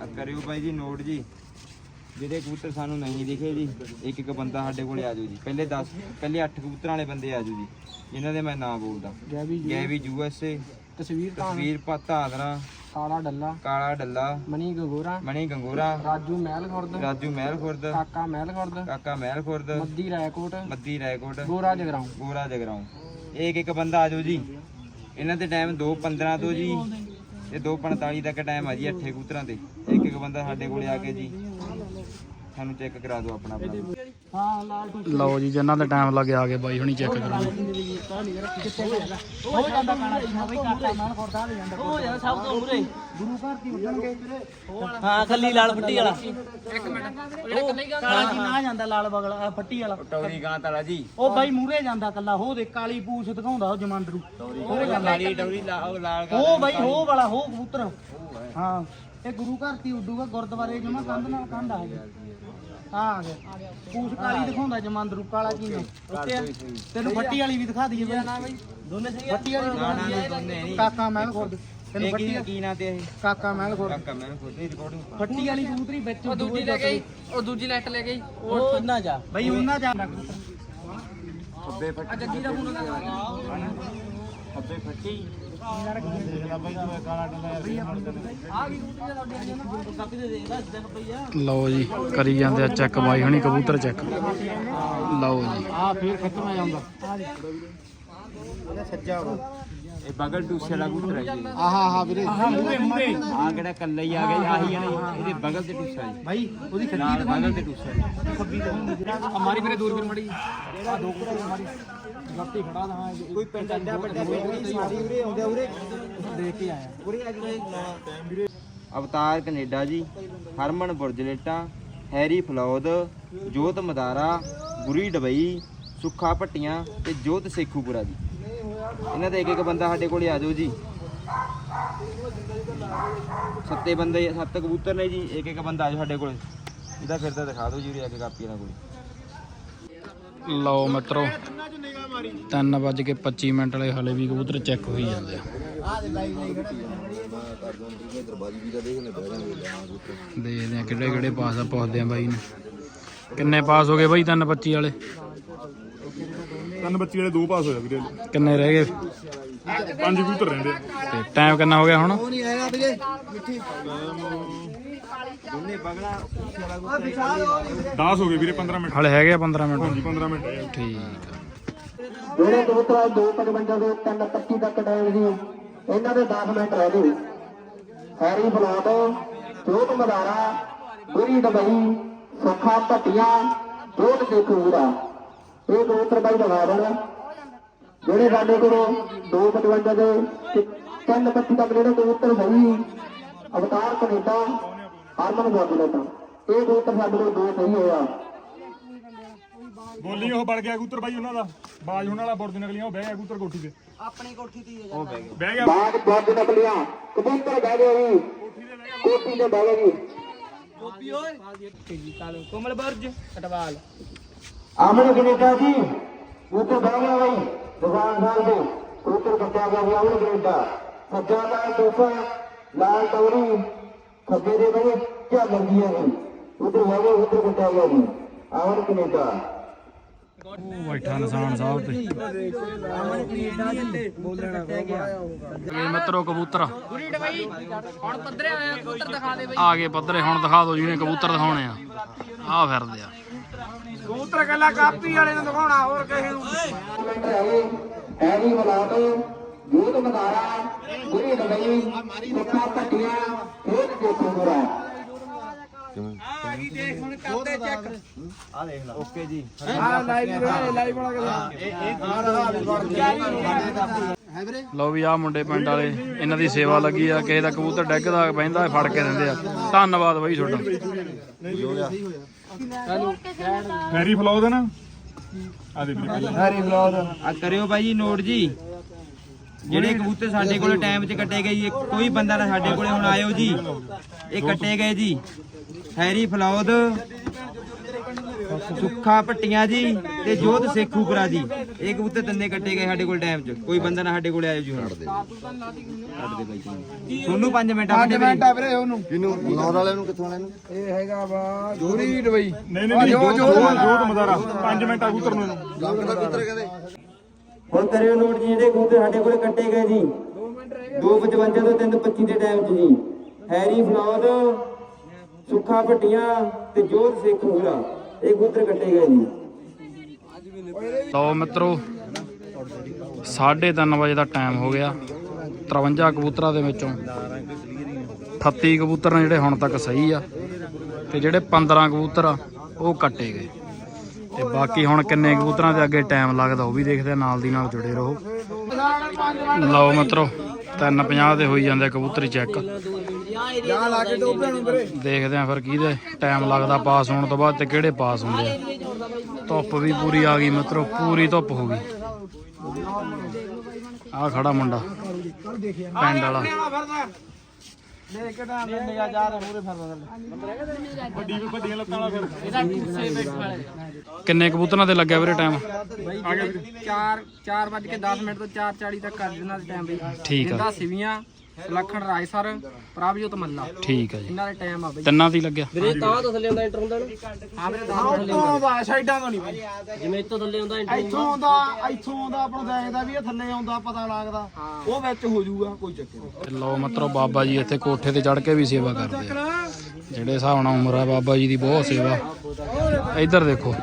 ਆ ਕਰਿਓ ਬਾਈ ਜੀ ਨੋਟ ਜੀ। ਜਿਹੜੇ ਕਬੂਤਰ ਸਾਨੂੰ ਨਹੀਂ ਦਿਖੇ ਜੀ ਇੱਕ ਇੱਕ ਬੰਦਾ ਸਾਡੇ ਕੋਲੇ ਆ ਜਾਓ ਜੀ। ਪਹਿਲੇ 10 ਪਹਿਲੇ 8 ਕਬੂਤਰਾਂ ਵਾਲੇ ਬੰਦੇ ਆ ਜਾਓ ਜੀ ਜਿਨ੍ਹਾਂ ਦੇ ਮੈਂ ਨਾਮ ਬੋਲਦਾ। Gavi U S A. ਤਸਵੀਰ ਤਾਂ ਤਸਵੀਰ ਪਤਾਦਰਾ ਕਾਲਾ ਡੱਲਾ ਕਾਲਾ ਡੱਲਾ ਮਣੀ ਗੰਗੋਰਾ ਮਣੀ ਗੰਗੋਰਾ ਰਾਜੂ ਮਹਿਲ ਖੁਰਦ ਰਾਜੂ ਮਹਿਲ ਖੁਰਦ ਕਾਕਾ ਮਹਿਲ ਖੁਰਦ ਕਾਕਾ ਮਹਿਲ ਖੁਰਦ ਮੱਦੀ ਰਾਏਕੋਟ ਮੱਦੀ ਰਾਏਕੋਟ ਗੋਰਾ ਜਗਰਾਉਂ। ਗੋਰਾ ਜਗਰਾਉਂ। ਇੱਕ ਇੱਕ ਬੰਦਾ ਆ ਜਾਓ ਜੀ। ਇਹਨਾਂ ਦੇ ਟਾਈਮ 2:15 ਤੋਂ ਜੀ ਤੇ 2:45 ਤੱਕ ਟਾਈਮ ਆ ਜੀ ਅੱਠੇ ਕਬੂਤਰਾਂ ਤੇ ਇੱਕ ਇੱਕ ਬੰਦਾ ਸਾਡੇ ਕੋਲੇ ਆ ਕੇ ਜੀ। ਸਾਨੂੰ ਚੈੱਕ ਕਰਾ ਦਿਓ ਆਪਣਾ ਆਪਣਾ। ਹਾਂ ਲਾਲ ਟੂ ਲਓ ਜੀ ਜਿਨ੍ਹਾਂ ਦਾ ਟਾਈਮ ਲੱਗਿਆ ਆ ਗਏ ਬਾਈ ਹੁਣੀ ਚੈੱਕ ਕਰਾਉਣ। ਉਹ ਜਾਂਦਾ ਕਾਣਾ ਜਿਹਾ ਬਈ ਕਾਕਾ ਨਾਲ ਖੁਰਦਾ ਲੈ ਜਾਂਦਾ ਉਹ ਯਾਰ ਸਭ ਤੋਂ ਮੂਰੇ ਗੁਰੂ ਘਰ ਦੀ ਉੱਠਣਗੇ ਹਾਂ ਖੱਲੀ ਲਾਲ ਫੱਟੀ ਵਾਲਾ। ਇੱਕ ਮਿੰਟ। ਉਹ ਜਿਹੜਾ ਕੱਲੇ ਕਾਲਾ ਜੀ ਨਾ ਜਾਂਦਾ ਲਾਲ ਬਗਲ ਫੱਟੀ ਵਾਲਾ। ਟੌਰੀ ਗਾਂ ਤਾਲਾ ਜੀ। ਉਹ ਬਾਈ ਮੂਰੇ ਜਾਂਦਾ ਕੱਲਾ ਹੋ ਦੇ ਕਾਲੀ ਪੂਛ ਦਿਖਾਉਂਦਾ ਉਹ ਜਮੰਦਰੂ ਉਹ ਜਾਂਦਾ ਕਾਲੀ ਟੌਰੀ ਲਾਲ ਲਾਲ ਉਹ ਬਾਈ ਹੋ ਵਾਲਾ ਹੋ ਕਬੂਤਰ। ਹਾਂ। ਇਹ ਗੁਰੂ ਘਰ ਦੀ ਉੱਡੂਗਾ ਗੁਰਦੁਆਰੇ ਜਮਾ ਕੰਧ ਨਾਲ ਕੰਧ ਆ ਗਿਆ ਆ ਆ ਗਿਆ। ਪੂਛ ਕਾਲੀ ਦਿਖਾਉਂਦਾ ਜਮੰਦਰੂ ਕਾਲਾ ਕੀ ਨੇ ਉੱਤੇ ਆ। ਤੈਨੂੰ ਫੱਟੀ ਵਾਲੀ ਵੀ ਦਿਖਾ ਦਈਏ ਬਾਈ। ਦੋਨੇ ਸਹੀ ਫੱਟੀ ਵਾਲੀ ਦਿਖਾ ਦਈਏ। ਕਾਕਾ ਮਹਿਲ ਖੁਰਦ। ਤੈਨੂੰ ਇਹ ਫੱਟੀ ਕੀ ਕੀ ਨਾਂ ਤੇ ਇਹ? ਕਾਕਾ ਮਹਿਲ ਖੁਰਦ। ਕਾਕਾ ਮੈਂ ਖੁਦ ਹੀ ਰਿਕਾਰਡਿੰਗ ਫੱਟੀ ਵਾਲੀ ਕਬੂਤਰੀ ਵਿੱਚ ਉਹ ਦੂਜੀ ਲੈ ਗਈ। ਉਹ ਦੂਜੀ ਲੈਟ ਲੈ ਗਈ। ਉਹ ਨਾ ਜਾ। ਬਈ ਉਹਨਾਂ ਜਾ। ਦਾ ਫੋਨ ਅੱਬੇ ਫੱਟੀ। ਕਾਪੀ ਦੇ ਦੇ 10 ਰੁਪਈਆ ਲਓ ਜੀ ਕਰੀ ਜਾਂਦੇ ਆ ਚੈੱਕ ਬਾਈ ਹੁਣੀ ਕਬੂਤਰ ਚੈੱਕ ਲਓ ਜੀ। ਆ ਫੇਰ ਖਤਮ ਆ ਜਾਂਦਾ ਇਹ ਬਗਲ ਟੂਸੇ ਵਾਲਾ ਕਬੂਤਰ ਹੈ ਜੀ। ਆਹਾ ਆਹਾ ਵੀਰੇ। ਆਹਾ ਮੂਰੇ ਮੂਰੇ ਆ ਕਿਹੜਾ ਕੱਲਾ ਹੀ ਆ ਗਿਆ ਆਹੀ ਆ ਨਾ ਇਹਦੇ ਬਗਲ ਤੇ ਟੂਸਾ ਜੀ। ਬਾਈ ਉਹਦੀ ਖੱਤੀ ਬਗਲ ਤੇ ਟੂਸਾ ਜੀ। ਖੱਬੀ ਤੇ ਹਮਾਰੀ ਮੇਰੇ ਦੂਰ ਫਿਰ ਮੜੀ। ਇਹਦਾ ਦੋ ਕੁੜਾ ਹਮਾਰੀ ਗੱਤੀ ਖੜਾ ਦਾ ਹਾਂ ਕੋਈ ਪਿੰਡ ਅੰਡਾ ਵੱਡਾ ਪਿੰਡ ਮਾਰੀ ਉਰੇ ਆਉਂਦੇ ਉਰੇ। ਦੇਖ ਕੇ ਆਇਆ। ਉਰੇ ਅੱਜ ਵੀਰੇ ਅਵਤਾਰ ਕੈਨੇਡਾ ਜੀ ਹਰਮਨ ਬੁਰਜਲੇਟਾ ਹੈਰੀ ਫਲੌਦ ਜੋਤ ਮਦਾਰਾ ਗੁਰੀ ਡਬਈ ਸੁੱਖਾ ਭੱਟੀਆਂ ਤੇ ਜੋਤ ਸੇਖੂਪੁਰਾ ਜੀ। ਇਹਨਾਂ ਦਾ ਇੱਕ ਇੱਕ ਬੰਦਾ ਸਾਡੇ ਕੋਲੇ ਆ ਜਾਓ ਜੀ। ਸੱਤੇ ਬੰਦੇ ਸੱਤ ਕਬੂਤਰ ਨੇ ਜੀ ਇੱਕ ਇੱਕ ਬੰਦਾ ਆ ਜਾਓ ਸਾਡੇ ਕੋਲੇ। ਇਹਦਾ ਫਿਰ ਤਾਂ ਦਿਖਾ ਦਿਓ ਜੀ ਉਰੇ ਆ ਕੇ ਕਾਪੀ ਇਹਨਾਂ ਕੋਲੇ ਲਓ ਮਿੱਤਰੋ 3:25 ਮਿੰਟ ਵਾਲੇ ਹਲੇ ਵੀ ਕਬੂਤਰ ਚੈੱਕ ਹੋਈ ਜਾਂਦੇ ਆ। ਦੇਖਦੇ ਆ ਕਿਹੜੇ ਕਿਹੜੇ ਪਾਸ ਆ ਪੁੱਛਦੇ ਆ ਬਾਈ ਨੂੰ। ਕਿੰਨੇ ਪਾਸ ਹੋ ਗਏ ਬਾਈ 3:25 ਵਾਲੇ? ਤਿੰਨ ਬੱਚੇ ਜਿਹੜੇ ਦੋ ਪਾਸ ਹੋਇਆ ਵੀਰੇ। ਕਿੰਨੇ ਰਹਿ ਗਏ? ਪੰਜ ਕਬੂਤਰ ਰਹਿੰਦੇ ਆ। ਤੇ ਟਾਈਮ ਕਿੰਨਾ ਹੋ ਗਿਆ ਹੁਣ? ਨਹੀਂ ਆਏਗਾ ਵੀਰੇ। ਦੋਨੇ ਬਗਲਾ 10 ਹੋ ਗਏ ਵੀਰੇ 15 ਮਿੰਟ। ਹਲੇ ਹੈਗੇ ਆ 15 ਮਿੰਟ। ਹਾਂਜੀ 15 ਮਿੰਟ ਹੈ ਠੀਕ ਆ। ਜਿਹੜੇ ਕਬੂਤਰ 255 ਦੇ 325 ਤੱਕ ਟਾਈਮ ਸੀ। ਇਹਨਾਂ ਦੇ 10 ਮਿੰਟ ਰਹਿ ਗਏ। ਹੈਰੀ ਬਲੌਟ ਜੋਤ ਮਦਾਰਾ ਗੁਰੀ ਡਬਈ ਸੁੱਖਾ ਭੱਟੀਆਂ ਜੋਤ ਦੇਖੂਰਾ ਇਹ ਕਬੂਤਰ ਬਾਈ ਲਗਾ ਦੇਣਾ। ਜਿਹੜੇ ਸਾਡੇ ਕੋਲ 255 ਦੇ 325 ਤੱਕ ਜਿਹੜੇ ਕਬੂਤਰ ਸਹੀ ਅਵਤਾਰ ਕੈਨੇਡਾ ਹਰਮਨ ਗੋਬਲੇਟਾ ਇਹ ਕਬੂਤਰ ਸਾਡੇ ਕੋਲ ਦੋ ਸਹੀ ਹੋਇਆ। ਬੋਲੀ ਉਹ ਬੜ ਗਿਆ ਕਬੂਤਰ ਬਾਈ ਉਹਨਾਂ ਦਾ। ਬਾਜ ਹੁਣ ਵਾਲਾ ਬੁਰਜ ਨਿਕਲੀਆਂ ਉਹ ਬਹਿ ਗਿਆ ਕਬੂਤਰ ਕੋਠੀ ਤੇ। ਆਪਣੀ ਕੋਠੀ ਤੇ ਉਹ ਬਹਿ ਗਿਆ। ਬਾਗ ਬੱਜ ਨਕਲੀਆਂ ਕਬੂਤਰ ਬਹਿ ਗਏ ਜੀ ਕੋਠੀ ਤੇ ਬਹਿ ਗਏ ਜੀ ਕੋਮਲ ਬਰਜ ਕਟਵਾਲ। ਆਮਣ ਕੈਨੇਡਾ ਜੀ ਉੱਤੇ ਬਹਿ ਗਿਆ ਬਈ। ਦੁਕਾਨ ਸਾਹਿਬ ਦੇ ਕਬੂਤਰ ਕੱਟਿਆ ਗਿਆ ਜੀ ਆਮਣ ਕੈਨੇਡਾ ਸੱਜਾ ਲਾਲ ਤੋਹਫਾ ਲਾਲ ਟੌਰੀ ਖੱਬੇ ਦੇ ਬਈ ਝੱਲ ਲੱਗੀ ਹੈ ਜੀ ਉੱਧਰ ਗਏ ਉੱਧਰ ਕੱਟਿਆ ਗਿਆ ਜੀ ਆਮਣ ਕੈਨੇਡਾ। ਉਹ ਬੈਠਾ ਨਿਸ਼ਾਨ ਸਾਹਿਬ ਤੇ। ਇਹ ਮਿੱਤਰੋ ਕਬੂਤਰ। ਗੁਰੀਡ ਬਾਈ ਹੁਣ ਪੱਧਰੇ ਆਇਆ ਕਬੂਤਰ ਦਿਖਾ ਦੇ ਆ ਗਏ ਪੱਧਰੇ ਹੁਣ ਦਿਖਾ ਦਿਓ ਜਿਹਨੇ ਕਬੂਤਰ ਦਿਖਾਉਣੇ ਆ। ਆ ਫਿਰਦੇ ਆ। ਕਬੂਤਰ ਕੱਲਾ ਕਾਪੀ ਵਾਲੇ ਨੂੰ ਦਿਖਾਉਣਾ ਹੋਰ ਕਿਸੇ ਨੂੰ। ਹੈਗੇ ਹੈਰੀ ਬਲਾਟ ਯੂਧ ਮਦਾਰਾ ਗੁਰੀ ਪੱਟੀਆਂ ਖੇਤ ਦੇਖੋ ਗੁਰਾ ਲਓ ਵੀ ਆ ਮੁੰਡੇ ਪਿੰਡ ਵਾਲੇ ਇਹਨਾਂ ਦੀ ਸੇਵਾ ਲੱਗੀ ਆ ਕਿਸੇ ਦਾ ਕਬੂਤਰ ਡੈਗਦਾ ਬਹਿੰਦਾ ਫੜ ਕੇ ਦਿੰਦੇ ਆ। ਧੰਨਵਾਦ ਬਾਈ ਤੁਹਾਡਾ। ਹੈਰੀ ਫਲਾਉ ਦਾ ਨਾ? ਆ ਦੇ ਵੀਰੇ ਆ। ਕਰਿਓ ਭਾਈ ਨੋਟ ਜੀ। ਜਿਹੜੇ ਕਬੂਤਰ ਸਾਡੇ ਕੋਲ ਟਾਈਮ 'ਚ ਕੱਟੇ ਗਏ ਜੀ ਕੋਈ ਬੰਦਾ ਨਾ ਸਾਡੇ ਕੋਲੇ ਹੁਣ ਆਇਓ ਜੀ। ਇਹ ਕੱਟੇ ਗਏ ਜੀ। ਹੈਰੀ ਫਲੌਦ ਸੁੱਖਾ ਪੱਟੀਆਂ ਜੀ ਤੇ ਜੋਤ ਸੇਖੂਪੁਰਾ ਜੀ। ਇਹ ਕਬੂਤਰ ਤਿੰਨੇ ਕੱਟੇ ਗਏ ਸਾਡੇ ਕੋਲ ਟਾਈਮ 'ਚ। ਕੋਈ ਬੰਦਾ ਨਾ ਸਾਡੇ ਕੋਲੇ ਆਇਓ ਜੀ ਹੁਣ। ਦੇ। ਜੀ ਤੁਹਾਨੂੰ 5 ਮਿੰਟ ਆ ਮਿੰਟਾ ਵੀਰੇ ਉਹਨੂੰ। ਨਹੀਂ ਨਹੀਂ ਜੋਤ ਜੋਤ ਮਦਾਰਾ 5 ਮਿੰਟ ਆ ਕਬੂਤਰ ਨੂੰ ਹੁਣ ਕਰਿਓ ਨੋਟ ਜੀ ਜਿਹੜੇ ਕਬੂਤਰ ਸਾਡੇ ਕੋਲ ਕੱਟੇ ਗਏ ਜੀ। 255 ਤੋਂ 325 ਦੇ ਟਾਈਮ 'ਚ ਜੀ। ਹੈਰੀ ਫਲੌਦ ਸੁੱਖਾ ਪੱਟੀਆਂ ਤੇ ਜੋਤ ਸੇਖੂਪੁਰਾ ਇਹ ਕਬੂਤਰ ਕੱਟੇ ਗਏ ਜੀ ਲਓ ਮਿੱਤਰੋ 3:30 ਵਜੇ ਦਾ ਟਾਈਮ ਹੋ ਗਿਆ। 53 ਕਬੂਤਰਾਂ ਦੇ ਵਿੱਚੋਂ 38 ਕਬੂਤਰ ਨੇ ਜਿਹੜੇ ਹੁਣ ਤੱਕ ਸਹੀ ਆ ਤੇ ਜਿਹੜੇ 15 ਕਬੂਤਰ ਆ ਉਹ ਕੱਟੇ ਗਏ। ਤੇ ਬਾਕੀ ਹੁਣ ਕਿੰਨੇ ਕਬੂਤਰਾਂ ਦੇ ਅੱਗੇ ਟਾਈਮ ਲੱਗਦਾ ਉਹ ਵੀ ਦੇਖਦੇ ਆ, ਨਾਲ ਦੀ ਨਾਲ ਜੁੜੇ ਰਹੋ। ਲਓ ਮਿੱਤਰੋ 350 ਦੇ ਹੋਈ ਜਾਂਦੇ ਕਬੂਤਰ ਚੈੱਕ ਦੇਖਦੇ ਆ ਫਿਰ ਕਿਹਦੇ ਟਾਈਮ ਲੱਗਦਾ ਪਾਸ ਹੋਣ ਤੋਂ ਬਾਅਦ ਤੇ ਕਿਹੜੇ ਪਾਸ ਹੁੰਦੇ ਆ। ਧੁੱਪ ਵੀ ਪੂਰੀ ਆ ਗਈ ਮਿੱਤਰੋ ਪੂਰੀ ਧੁੱਪ ਹੋ ਗਈ। ਆ ਖੜਾ ਮੁੰਡਾ ਪਿੰਡ ਵਾਲਾ। ਲੈ ਕੇ ਤਾਂ ਨਿਗਾ ਜਾ ਰਿਹਾ ਮੂਰੇ ਫਿਰਦਾ ਵੱਡੀ ਵੱਡੀਆਂ ਲੱਤਾਂ ਵਾਲਾ ਫਿਰ ਕਿੰਨੇ ਕਬੂਤਰਾਂ ਤੇ ਲੱਗਿਆ ਵੀਰੇ ਟਾਈਮ ਆ ਗਿਆ ਵੀਰੇ 4 4 ਵੱਜ ਕੇ 10 ਮਿੰਟ ਤੋਂ 4:40 ਤੱਕ ਕਰ ਦੇਣਾ ਦੇ ਟਾਈਮ ਬਈ। ਠੀਕ ਆ। ਜਿੰਦਾ ਸਿਵੀਆਂ ਸੁਲੱਖਣ ਰਾਏ ਸਰ ਪ੍ਰਭਜੋਤ ਮੱਲਾ। ਠੀਕ ਆ ਜੀ। ਇਹਨਾਂ ਦੇ ਟਾਈਮ ਆ ਬਈ। ਤਿੰਨਾਂ ਦੀ ਲੱਗਿਆ। ਵੀਰੇ ਤਾਂ ਤੋਂ ਥੱਲੇ ਹੁੰਦਾ ਇੰਟਰ ਹੁੰਦਾ ਨਾ। ਹਾਂ ਵੀਰੇ ਤਾਂ ਤੋਂ ਥੱਲੇ ਆਉਂਦਾ। ਸਾਈਡਾਂ ਤੋਂ ਨਹੀਂ ਭਾਈ ਜਿਵੇਂ ਇੱਥੋਂ ਥੱਲੇ ਹੁੰਦਾ। ਇੰਟਰ ਇੱਥੋਂ ਆਉਂਦਾ ਇੱਥੋਂ ਆਉਂਦਾ ਆਪਾਂ ਦੇਖਦਾ ਵੀ ਇਹ ਥੱਲੇ ਆਉਂਦਾ ਪਤਾ ਲੱਗਦਾ। ਉਹ ਵਿੱਚ ਹੋ ਜਾਊਗਾ ਕੋਈ ਚੱਕਰ ਨਹੀਂ। ਲਓ ਮਿੱਤਰੋ ਬਾਬਾ ਜੀ ਇੱਥੇ ਕੋਠੇ ਤੇ ਚੜ ਕੇ ਵੀ ਸੇਵਾ ਕਰਦੇ ਆ। ਜਿਹੜੇ ਹਿਸਾਬ ਨਾਲ ਉਮਰ ਆ ਬਾਬਾ ਜੀ ਦੀ ਬਹੁਤ ਸੇਵਾ। ਇੱਧਰ ਦੇਖੋ।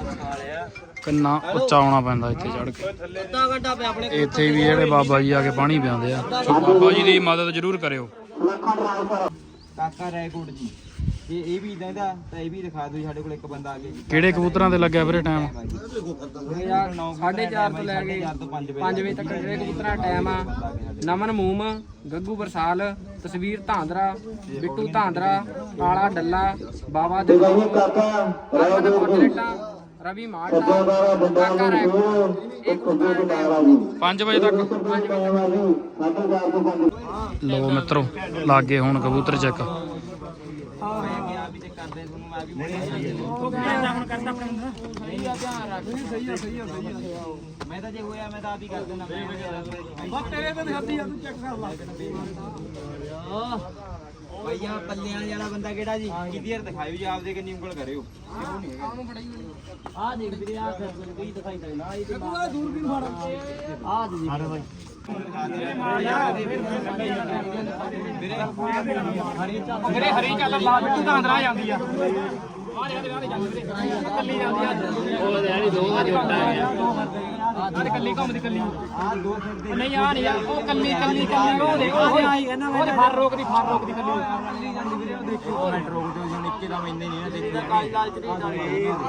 ਕਿੰਨਾ ਉੱਚਾ ਆਉਣਾ ਪੈਂਦਾ ਇੱਥੇ ਚੜ ਕੇ। ਅੱਧਾ ਘੰਟਾ ਪਿਆ ਆਪਣੇ ਇੱਥੇ ਵੀ ਜਿਹੜੇ ਬਾਬਾ ਜੀ ਆ ਕੇ ਪਾਣੀ ਪਿਆਉਂਦੇ ਆ। ਸੋ ਬਾਬਾ ਜੀ ਦੀ ਮਦਦ ਜ਼ਰੂਰ ਕਰਿਓ। ਕਾਕਾ ਰੈਕੋਰਡ ਜੀ। ਜੇ ਇਹ ਵੀ ਇਦਾਂ ਦਾ ਤਾਂ ਇਹ ਵੀ ਦਿਖਾ ਦਿਓ ਸਾਡੇ ਕੋਲ ਇੱਕ ਬੰਦਾ ਆ ਗਿਆ ਕਿਹੜੇ ਕਬੂਤਰਾਂ ਤੇ ਲੱਗਿਆ ਵੀਰੇ ਟਾਈਮ ਯਾਰ 4:30 ਤੋਂ ਲੈ ਕੇ 5 ਵਜੇ ਤੱਕ ਜਿਹੜੇ ਕਬੂਤਰਾਂ ਦਾ ਟਾਈਮ ਆ ਨਮਨ ਮੂਮ ਗੱਗੂ ਬਰਸਾਲ ਤਸਵੀਰ ਧਾਂਦਰਾ ਬਿੱਟੂ ਧਾਂਦਰਾ ਕਾਲਾ ਡੱਲਾ ਬਾਬਾ ਦੇ ਕਾਕਾ ਰਵੀ ਕਾਕਾ ਰੈਕੋ ਇਹ 5 ਵਜੇ ਤੱਕ। ਲੋ ਮਿੱਤਰੋ ਲਾਗੇ ਹੁਣ ਕਬੂਤਰ ਚੱਕ। ਮੈਂ ਤਾਂ ਜੇ ਹੋਇਆ ਮੈਂ ਤਾਂ ਆਪ ਹੀ ਕਰ ਦੇਣਾ ਤੇਰੇ ਤੇ ਹੱਥੀ ਆ ਤੂੰ ਚੈੱਕ ਕਰ ਲਾ ਭਈਆ ਪੱਲੇ ਵਾਲੇ ਵਾਲਾ ਬੰਦਾ ਕਿਹੜਾ ਜੀ? ਕਿਹਦੀ ਯਾਰ ਦਿਖਾਇਓ ਜੀ ਆਪਦੇ ਕਿੰਨੀ ਉਂਗਲ ਕਰਿਓ। ਆ ਦੇਖ ਵੀਰੇ ਆ ਫਿਰ ਕੋਈ ਦਿਖਾਈ ਇਹ ਤੇ ਦੂਰ ਵੀ ਫੜ ਆ ਜੀ ਵੀਰੇ। ਹਰੀ ਚੱਲ ਲਾ ਬਿੱਟੂ ਧਾਂਦਰਾ ਜਾਂਦੀ ਆ। ਕੱਲੀ ਜਾਂਦੀ ਆ ਉਹ ਯਾਰੀ ਦੋ ਦਾ ਜੋਟਾ ਹੈ ਆਹ ਕੱਲੀ ਘੁੰਮਦੀ ਕੱਲੀ ਨਹੀਂ ਆ ਨਹੀਂ ਯਾਰ ਉਹ ਕੱਲੀ ਕੱਲੀ ਕੱਲੀ ਉਹ ਦੇਖ ਉਹ ਆਈ ਹੈ ਨਾ ਉਹਦੇ ਫਰ ਰੋਕਦੀ ਫਰ ਰੋਕਦੀ ਕੱਲੀ ਮਿੰਟ ਰੁਕ ਜਾਓ ਜੀ ਨਿੱਕੇ ਦਾ ਮੈਨੇ ਨਹੀਂ ਨਾ ਦੇਖਦੇ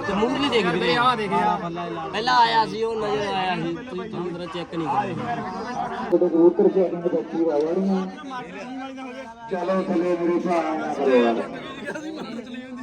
ਤੇ ਮੁੰਡਲੀ ਦੇਖ ਵੀਰੇ ਆ ਦੇਖ ਪਹਿਲਾਂ ਆਇਆ ਸੀ ਉਹ ਨਜ਼ਰ ਆਇਆ ਸੀ ਤੁਸੀਂ ਤੁਹਾਨੂੰ ਚੈੱਕ ਨਹੀਂ ਕਰਿਆ ਕਬੂਤਰ ਚੈਕਿੰਗ ਬੱਚੀ ਆ ਜਾਣੀ ਚਲੋ ਥੱਲੇ ਮੇਰੇ ਭਰਾ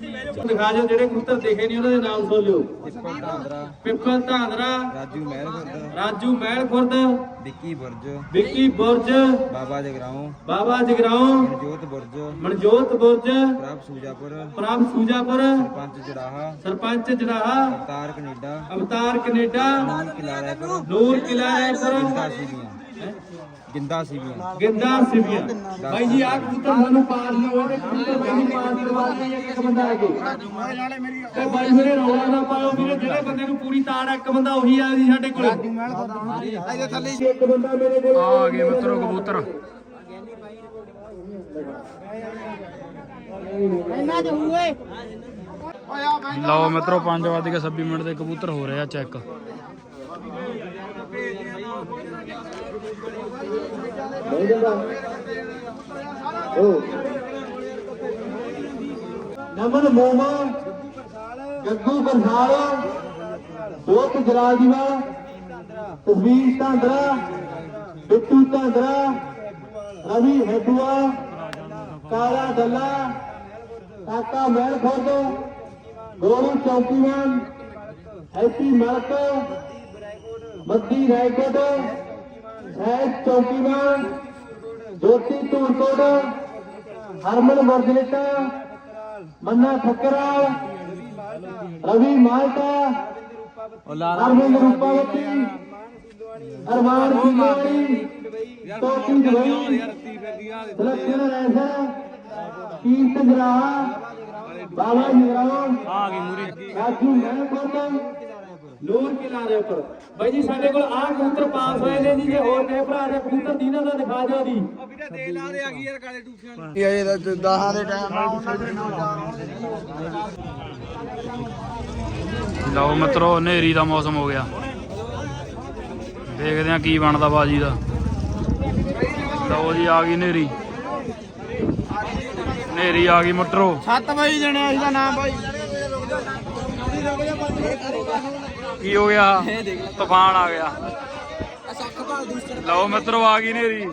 ਜਿਹੜੇ ਕਬੂਤਰ ਦੇਖੇ ਨਹੀਂ ਉਹਨਾਂ ਦੇ ਨਾਮ ਸੁਣ ਲਿਓ। ਪਿੱਪਲ ਧਾਂਦਰਾ। ਰਾਜੂ ਮਹਿਲ ਖੁਰਦ ਰਾਜੂ ਮਹਿਲ ਖੁਰਦ ਵਿੱਕੀ ਬੁਰਜ। ਵਿੱਕੀ ਬੁਰਜ। ਬਾਬਾ ਜਗਰਾਉਂ। ਬਾਬਾ ਜਗਰਾਉਂ। ਜੋਤ ਬੁਰਜ। ਮਨਜੋਤ ਬੁਰਜ। ਪ੍ਰਭ ਸੂਜਾਪੁਰ। ਪ੍ਰਭ ਸੂਜਾਪੁਰ। ਪੰਜ ਜੜਾਹਾ ਸਰਪੰਚ ਜੜਾਹਾ ਅਵਤਾਰ ਕੈਨੇਡਾ। ਅਵਤਾਰ ਕੈਨੇਡਾ। ਨੂਰ ਕਿਲਾ ਰਾਏਪੁਰ। ਨੂਰ ਕਿਲਾ ਰਾਏਪੁਰ। ਗਿੰਦਾ ਗਿੰਦਾ ਸੀਬੀਆਂ ਗਿੰਦਾ ਸਿਵਿਆ। ਭਾਈ ਜੀ ਆਹ ਕਬੂਤਰ ਪਾਸ ਨਹੀਂ ਹੋਏ ਤੇ ਕਬੂਤਰ ਭਾਈ ਜੀ ਪਾਸ ਕਰਵਾ ਕੇ ਇੱਕ ਬੰਦਾ ਆ ਕੇ। ਤੇ ਭਾਈ ਮੇਰੇ ਰੌਲਾ ਨਾ ਪਾਓ ਵੀਰੇ ਜਿਹੜੇ ਬੰਦੇ ਨੂੰ ਪੂਰੀ ਤਾੜ ਆ, ਇੱਕ ਬੰਦਾ ਉਹੀ ਆ ਜੀ ਸਾਡੇ ਕੋਲ। ਇੱਕ ਬੰਦਾ ਮੇਰੇ ਕੋਲ। ਆ ਗਏ ਮਿੱਤਰੋ ਕਬੂਤਰ। ਲਓ ਮਿੱਤਰੋ 5 ਵਜੇ ਕੇ 26 ਮਿੰਟ ਦੇ ਕਬੂਤਰ ਹੋ ਰਹੇ ਆ ਚੈੱਕ। ਨਮਨ ਮੋਮਾ ਗੱਗੂ ਬੰਸਾਲ ਦੋਤ ਜਲਾਜੀਵਾ ਤਸਵੀਰ ਧਾਂਦਰਾ ਬਿੱਟੂ ਧਾਂਦਰਾ ਰਵੀ ਹੈਦੂਆ ਕਾਲਾ ਦੱਲਾ ਕਾਕਾ ਮਹਿਲ ਖੁਰਦ ਗੋਰੂ ਚੌਕੀਵਾਨ ਹੈਪੀ ਮਲਕ ਮੱਦੀ ਰਾਏਕੋਟ ਸਹਿਜ ਚੌਕੀਵਾਨ ਜੋਤੀ ਧੂਰਕੋਟ ਹਰਮਨ ਵਰਜੇਟਾ ਮੰਨਾ ਠੱਕਰਾਲ ਰਵੀ ਮਾਲਟਾ ਅਰਵਿੰਦ ਰੂਪਾਵਤੀ ਅਰਮਾਨ ਸਿੰਘਾਣੀ ਟੋਪੀ ਦਵਾਈ ਸੁਲੱਖਣ ਰੈਸਾ ਕੀਰਤ ਜਰਾਹਾ ਬਾਬਾ ਜਗਰਾਉਂ ਆ ਗਏ ਮੂਰੇ। ਰਾਜੂ ਮੈਂ ਕੋਟਾ ਨੂਰ ਕਿਲਾ ਦੇ ਉੱਪਰ। ਭਾਈ ਜੀ ਸਾਡੇ ਕੋਲ ਆਹ ਕਬੂਤਰ ਪਾਸ ਹੋਏ ਨੇ ਜੀ ਜੇ ਹੋਰ ਕਿਸੇ ਭਰਾ ਦੇ ਕਬੂਤਰ ਦੀਨਾਂ ਦਾ ਦਿਖਾ ਦਿਓ ਜੀ। ਲਓ ਮਿੱਤਰੋ ਹਨੇਰੀ ਦਾ ਮੌਸਮ ਹੋ ਗਿਆ। ਦੇਖਦੇ ਆ ਕੀ ਬਣਦਾ ਬਾਜੀ ਦਾ। ਲਓ ਜੀ ਆ ਗਈ ਹਨੇਰੀ। ਹਨੇਰੀ ਆ ਗਈ ਮਿੱਤਰੋ। 7 ਵਜੇ ਜਣੇ ਇਸ ਦਾ ਨਾਮ ਬਾਈ। ਕੀ ਹੋ ਗਿਆ? ਤੂਫਾਨ ਆ ਗਿਆ। ਲਓ ਮਿੱਤਰੋ ਆ ਗਈ ਹਨੇਰੀ।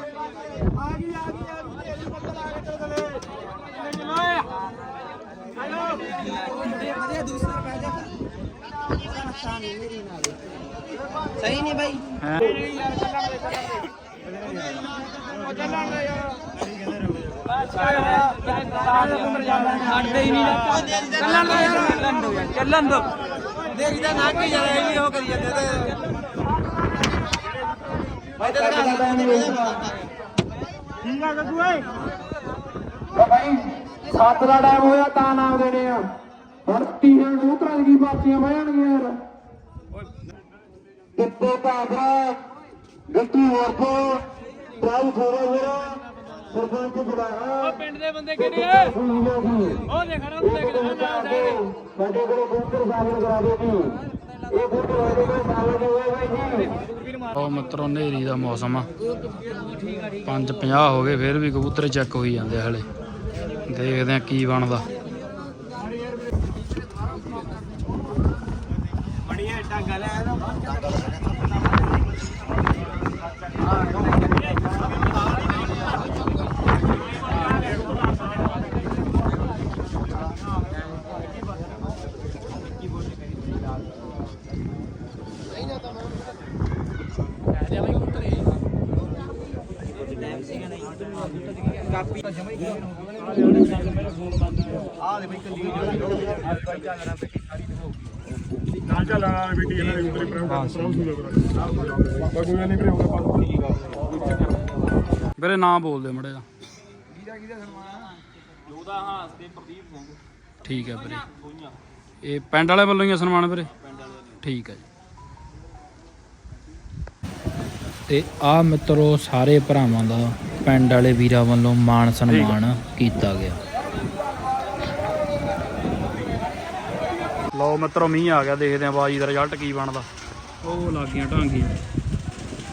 ਸਹੀ ਨਹੀਂ ਭਾਈ? ਸਾਡੇ ਹੀ ਨਹੀਂ ਚੱਲਣ ਦੋ ਯਾਰ ਚੱਲਣ ਦੋ ਦੇਖ ਤਾਂ ਨਾ ਕੀ ਜਰਾ ਇਹ ਉਹ ਕਰੀ ਜਾਂਦੇ ਤੇ ਭਾਈ ਤੇ ਠੀਕ ਆ ਗੱਗੂ ਓਏ। ਭਾਈ ਸੱਤ ਦਾ ਟਾਈਮ ਹੋਇਆ ਤਾਂ ਨਾਮ ਦੇਣੇ ਆ ਹੁਣ ਤੀਹਾਂ ਕਬੂਤਰਾਂ ਦੀ ਬਾਤੀਆਂ ਬਹਿਣਗੀਆਂ ਯਾਰ ਕਿੱਤੇ ਭਾਦਰਾ ਵਿੱਕੀ ਵਰਫੋ ਪ੍ਰਾਈ ਖੋਰਾ ਮੇਰਾ ਸਰਪੰਚ ਬੁਲਾਹਾ ਪਿੰਡ ਦੇ ਬੰਦੇ ਕਿਹੜੇ ਆ? ਉਹ ਸਾਡੇ ਕੋਲ ਕਰਾ ਜੀ। ਇਹ ਕੋਲ ਹੋਏ ਜੀ? ਉਹ ਮਿੱਤਰੋ ਮੌਸਮ ਆ। 5:50 ਹੋ ਗਏ ਫਿਰ ਵੀ ਕਬੂਤਰ ਚੈੱਕ ਹੋਈ ਜਾਂਦੇ ਆ ਹਲੇ। ਦੇਖਦੇ ਆ ਕੀ ਬਣਦਾ। ਨਾ ਚੱਲ ਆ ਬੇਟੀ ਇਹਨਾਂ ਦੇ ਉਤਰੇ ਪ੍ਰੇਮ ਪ੍ਰੇਮ ਸੁਣੋ ਕਰਾ ਕੋਈ ਨਹੀਂ ਪ੍ਰੇਮ ਦਾ ਵੀਰੇ ਨਾਂ ਬੋਲ ਦੇ ਮੜੇ ਦਾ ਠੀਕ ਹੈ ਵੀਰੇ। ਇਹ ਪਿੰਡ ਵਾਲੇ ਵੱਲੋਂ ਹੀ ਆ ਸਨਮਾਨ ਵੀਰੇ? ਠੀਕ ਹੈ ਜੀ। ਤੇ ਆ ਮਿੱਤਰੋ, ਸਾਰੇ ਭਰਾਵਾਂ ਦਾ ਪਿੰਡ ਵਾਲੇ ਵੀਰਾਂ ਵੱਲੋਂ ਮਾਣ ਸਨਮਾਨ ਕੀਤਾ ਗਿਆ। ਲਓ ਮਿੱਤਰੋ ਮੀਂਹ ਆ ਗਿਆ ਦੇਖਦੇ ਆਂ ਬਾਜੀ ਦਾ ਰਿਜ਼ਲਟ ਕੀ ਬਣਦਾ। ਉਹ ਲੱਗੀਆਂ ਢਾਂਗੀਆਂ।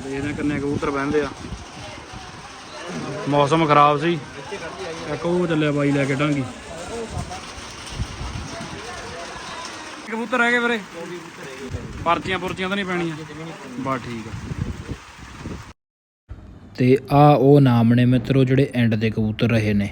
ਦੇਖਦੇ ਆਂ ਕਿੰਨੇ ਕਬੂਤਰ ਬਹਿੰਦੇ ਆ। ਮੌਸਮ ਖਰਾਬ ਸੀ। ਇੱਕ ਉਹ ਚੱਲਿਆ ਬਾਈ ਲੈ ਕੇ ਢਾਂਗੀ। ਕਬੂਤਰ ਰਹਿ ਗਏ ਵੀਰੇ। ਪਰਚੀਆਂ ਪੁਰਚੀਆਂ ਤਾਂ ਨਹੀਂ ਪੈਣੀਆਂ। ਬਸ ਠੀਕ ਆ। ਅਤੇ ਆਹ ਉਹ ਨਾਮ ਨੇ ਮਿੱਤਰੋ ਜਿਹੜੇ ਐਂਡ ਦੇ ਕਬੂਤਰ ਰਹੇ ਨੇ।